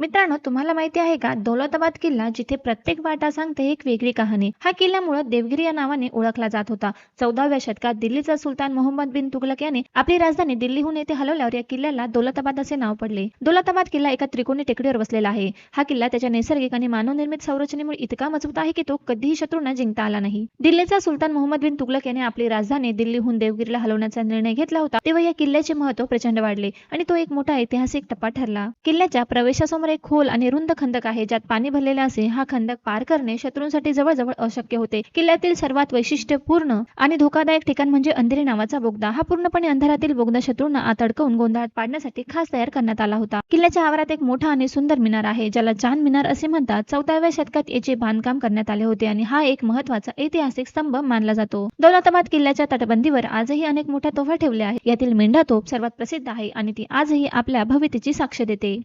मित्रांनो तुम्हाला माहिती आहे का? दौलताबाद किल्ला जिथे प्रत्येक वाटा सांगते एक वेगळी कहाणी. हा किल्ल्यामुळे देवगिरी या नावाने ओळखला जात होता. चौदाव्या शतकात दिल्लीचा सुलतान मोहम्मद बिन तुगलक याने आपली राजधानी दिल्लीहून येथे हलवल्यावर या किल्ल्याला दौलताबाद असे नाव पडले. दौलताबाद किल्ला एका त्रिकोणी टेकडीवर बसलेला आहे. हा किल्ला त्याच्या नैसर्गिक आणि मानवनिर्मित संरचनेमुळे इतका मजबूत आहे की तो कधीही शत्रूंना जिंकता आला नाही. दिल्लीचा सुलतान मोहम्मद बिन तुगलक याने आपली राजधानी दिल्लीहून देवगिरीला हलवण्याचा निर्णय घेतला होता. तेव्हा या किल्ल्याचे महत्त्व प्रचंड वाढले आणि तो एक मोठा ऐतिहासिक टप्पा ठरला. किल्ल्याच्या प्रवेशासमोर एक खोल आणि रुंद खंदक आहे ज्यात पाणी भरलेले असे हा खंदक पार करणे शत्रूंसाठी जवळजवळ अशक्य होते. किल्ल्यातील सर्वात वैशिष्ट्यपूर्ण आणि धोकादायक ठिकाण म्हणजे अंधेरी नावाचा बोगदा. हा पूर्णपणे अंधारातील बोगदा शत्रूंना आत अडकवून गोंधळात पाडण्यासाठी खास तयार करण्यात आला होता. किल्ल्याच्या आवारात एक मोठा आणि सुंदर मिनार आहे ज्याला चांद मिनार असे म्हणतात. चौदाव्या शतकात याचे बांधकाम करण्यात आले होते आणि हा एक महत्त्वाचा ऐतिहासिक स्तंभ मानला जातो. दौलताबाद किल्ल्याच्या तटबंदीवर आजही अनेक मोठ्या तोफा ठेवल्या आहेत. यातील मेंढा तोफ सर्वात प्रसिद्ध आहे आणि ती आजही आपल्या भव्यतेची साक्ष देते.